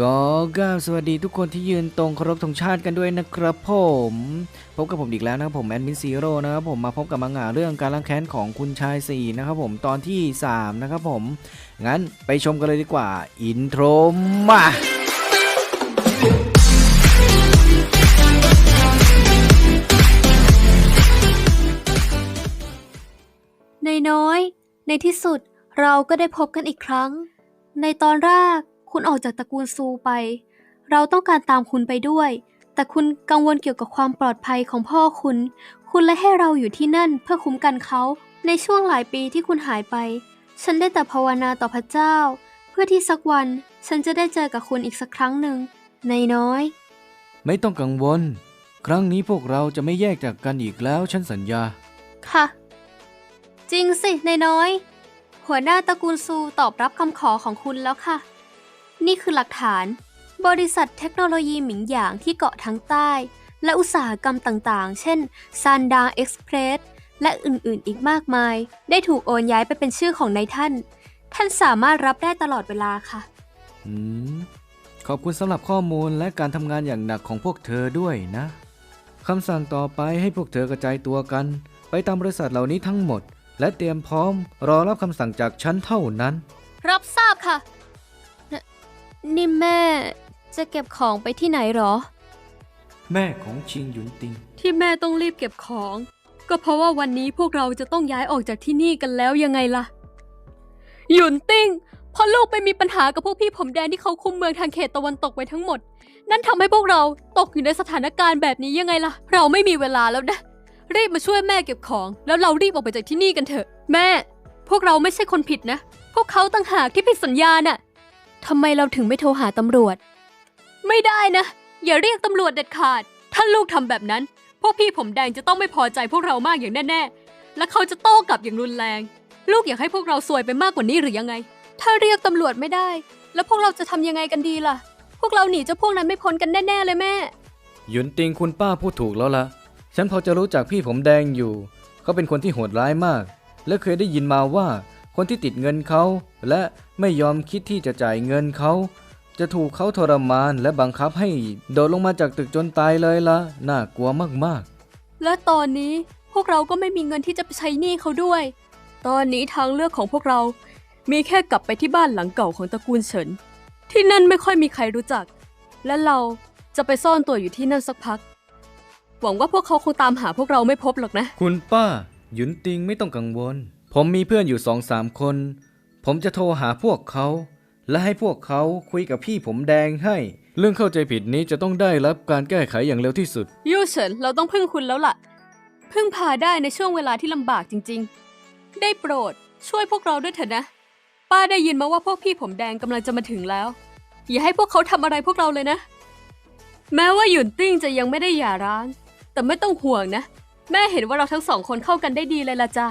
ก็กราบสวัสดีทุกคนที่ยืนตรงเคารพธงชาติกันด้วยนะครับผมพบกับผมอีกแล้วนะครับผมแอดมินซีโร่นะครับผมมาพบกับมังงะเรื่องการล้างแค้นของคุณชายสี่นะครับผมตอนที่ 3 นะครับผม งั้นไปชมกันเลยดีกว่า อินโทรมาในน้อย ในที่สุดเราก็ได้พบกันอีกครั้ง ในตอนแรก คุณออกจากตระกูลซูไป เราต้องการตามคุณไปด้วย แต่คุณกังวลเกี่ยวกับความปลอดภัยของพ่อคุณ คุณเลยให้เราอยู่ที่นั่นเพื่อคุ้มกันเขา ในช่วงหลายปีที่คุณหายไป ฉันได้แต่ภาวนาต่อพระเจ้า เพื่อที่สักวันฉันจะได้เจอกับคุณอีกสักครั้งหนึ่งนายน้อย ไม่ต้องกังวล ครั้งนี้พวกเราจะไม่แยกจากกันอีกแล้วฉันสัญญา ค่ะ จริงสินายน้อย หัวหน้าตระกูลซูตอบรับคำขอของคุณแล้วค่ะ นี่คือหลักฐาน บริษัทเทคโนโลยีหมิงหยางที่เกาะทั้งใต้ และอุตสาหกรรมต่างๆ เช่นซันดาเอ็กซ์เพรสและอื่นๆ อีกมากมาย ได้ถูกโอนย้ายไปเป็นชื่อของนายท่าน ท่านสามารถรับได้ตลอดเวลาค่ะ อืม ขอบคุณสำหรับข้อมูลและการทำงานอย่างหนักของพวกเธอด้วยนะ คำสั่งต่อไปให้พวกเธอกระจายตัวกัน ไปตามบริษัทเหล่านี้ทั้งหมด และเตรียมพร้อมรอรับคำสั่งจากฉันเท่านั้น รับทราบค่ะน นี่แม่จะเก็บของไปที่ไหนหรอ แม่ของชิงหยุนติง ที่แม่ต้องรีบเก็บของ ก็เพราะว่าวันนี้พวกเราจะต้องย้ายออกจากที่นี่กันแล้วยังไงล่ะ หยุนติ้งพอลูกไปมีปัญหากับพวกพี่ผมแดงที่เขาคุมเมืองทางเขตตะวันตกไว้ทั้งหมด นั่นทำให้พวกเราตกอยู่ในสถานการณ์แบบนี้ยังไงล่ะ เราไม่มีเวลาแล้วนะ รีบมาช่วยแม่เก็บของ แล้วเรารีบออกไปจากที่นี่กันเถอะ แม่ พวกเราไม่ใช่คนผิดนะ พวกเขาต่างหากที่ผิดสัญญาน่ะ ทำไมเราถึงไม่โทรหาตำรวจ ไม่ได้นะ อย่าเรียกตำรวจเด็ดขาด ถ้าลูกทำแบบนั้น พวกพี่ผมแดงจะต้องไม่พอใจพวกเรามากอย่างแน่ๆ และเขาจะโต้กลับอย่างรุนแรง ลูกอยากให้พวกเราซวยไปมากกว่านี้หรือยังไง ถ้าเรียกตำรวจไม่ได้ แล้วพวกเราจะทำยังไงกันดีล่ะ พวกเราหนีเจ้าพวกนั้นไม่พ้นกันแน่ ๆ เลยแม่ หยุนติงคุณป้าพูดถูกแล้วล่ะ ฉันพอจะรู้จักพี่ผมแดงอยู่ เขาเป็นคนที่โหดร้ายมาก และเคยได้ยินมาว่า คนที่ติดเงินเขา และไม่ยอมคิดที่จะจ่ายเงินเขา จะถูกเขาทรมานและบังคับให้โดดลงมาจากตึกจนตายเลยล่ะน่ากลัวมากและตอนนี้พวกเราก็ไม่มีเงินที่จะไปใช้หนี้เขาด้วย ตอนนี้ทางเลือกของพวกเรา มีแค่กลับไปที่บ้านหลังเก่าของตระกูลเฉิน ที่นั่นไม่ค่อยมีใครรู้จัก และเราจะไปซ่อนตัวอยู่ที่นั่นสักพัก หวังว่าพวกเขาคงตามหาพวกเราไม่พบหรอกนะๆคุณป้า หยุนติงไม่ต้องกังวล ผมมีเพื่อนอยู่สองสามคน ผมจะโทรหาพวกเขา และให้พวกเขาคุยกับพี่ผมแดงให้ เรื่องเข้าใจผิดนี้จะต้องได้รับการแก้ไขอย่างเร็วที่สุด ยูเฉินเราต้องพึ่งคุณแล้วล่ะ พึ่งพาได้ในช่วงเวลาที่ลำบากจริง ๆ ได้โปรดช่วยพวกเราด้วยเถอะนะ ป้าได้ยินมาว่าพวกพี่ผมแดงกำลังจะมาถึงแล้ว อย่าให้พวกเขาทำอะไรพวกเราเลยนะ แม้ว่าหยุนติ้งจะยังไม่ได้หย่าร้าง แต่ไม่ต้องห่วงนะ แม่เห็นว่าเราทั้งสองคนเข้ากันได้ดีเลยล่ะจ้ะ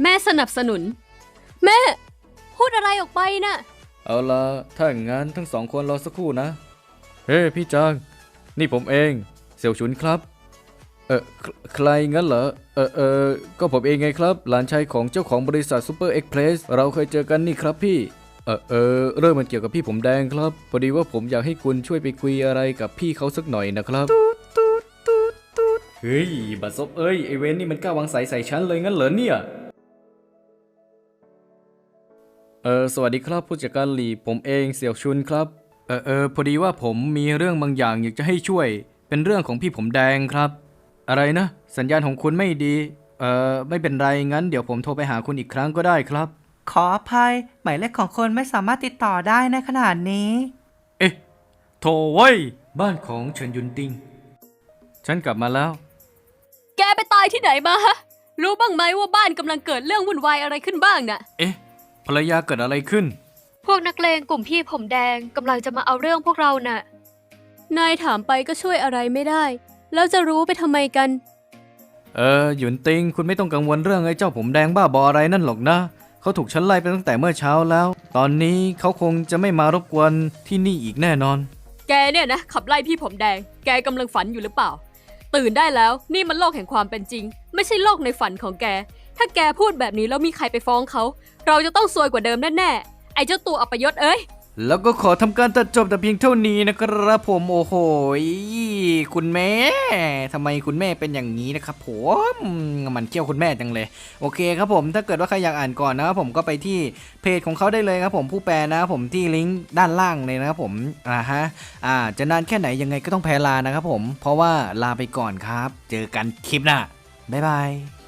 แม่สนับสนุน แม่ พูดอะไรออกไปน่ะ เอาละถ้าอย่างนั้นทั้งสองคนรอสักครู่นะ เฮ้ พี่จาง นี่ผมเอง เสี่ยวฉุนครับ เออใคใครงั้นเหรอ เออเออก็ผมเองไงครับ หลานชายของเจ้าของบริษัทซูเปอร์เอ็กเพรส เราเคยเจอกันนี่ครับพี่ เออเออเรื่องมันเกี่ยวกับพี่ผมแดงครับ พอดีว่าผมอยากให้คุณช่วยไปคุยอะไรกับพี่เขาสักหน่อยนะครับ เฮ้ยบัดซบเอ้ยไอเวนนี่มันกล้าวางสายใส่ฉันเลยงั้นเหรอเนี่ย เออสวัสดีครับผู้จัดการหลีผมเองเสี่ยวชุนครับ เออเออพอดีว่าผมมีเรื่องบางอย่างอยากจะให้ช่วย เป็นเรื่องของพี่ผมแดงครับ อะไรนะ สัญญาณของคุณไม่ดี เออไม่เป็นไรงั้นเดี๋ยวผมโทรไปหาคุณอีกครั้งก็ได้ครับ ขออภัย หมายเลขของคนไม่สามารถติดต่อได้ในขณะนี้ เอ๊ะโทรไว้ยบ้านของเฉินยุนติง ฉันกลับมาแล้ว แกไปตายที่ไหนมาฮะ รู้บ้างไหมว่าบ้านกำลังเกิดเรื่องวุ่นวายอะไรขึ้นบ้างน่ะ เอ๊ะ ภรรยาเกิดอะไรขึ้น พวกนักเลงกลุ่มพี่ผมแดงกำลังจะมาเอาเรื่องพวกเราน่ะ นายถามไปก็ช่วยอะไรไม่ได้ แล้วจะรู้ไปทำไมกัน เออหยุนติงคุณไม่ต้องกังวลเรื่องไอ้เจ้าผมแดงบ้าบออะไรนั่นหรอกนะเขาถูกฉันไล่ไปตั้งแต่เมื่อเช้าแล้ว ตอนนี้เขาคงจะไม่มารบกวนที่นี่อีกแน่นอน แกเนี่ยนะขับไล่พี่ผมแดง แกกำลังฝันอยู่หรือเปล่า ตื่นได้แล้วนี่มันโลกแห่งความเป็นจริง ไม่ใช่โลกในฝันของแก ถ้าแกพูดแบบนี้แล้วมีใครไปฟ้องเขา เราจะต้องซวยกว่าเดิมแน่ๆ ไอ้เจ้าตัวอัปยศเอ้ย แล้วก็ขอทำการตัดจบแต่เพียงเท่านี้นะครับผมโอ้โหคุณแม่ทำไมคุณแม่เป็นอย่างนี้นะครับผมมันเกี่ยวคุณแม่จังเลย โอเคครับผมถ้าเกิดว่าใครอยากอ่านก่อนนะครับผมก็ไปที่เพจของเขาได้เลยครับผมผู้แปลนะครับผมที่ลิงก์ด้านล่างเลยนะครับผมอ่าฮะอ่าจะนานแค่ไหนยังไงก็ต้องแพ้ลานะครับผมเพราะว่าลาไปก่อนครับ เจอกันคลิปหน้าบ๊ายบาย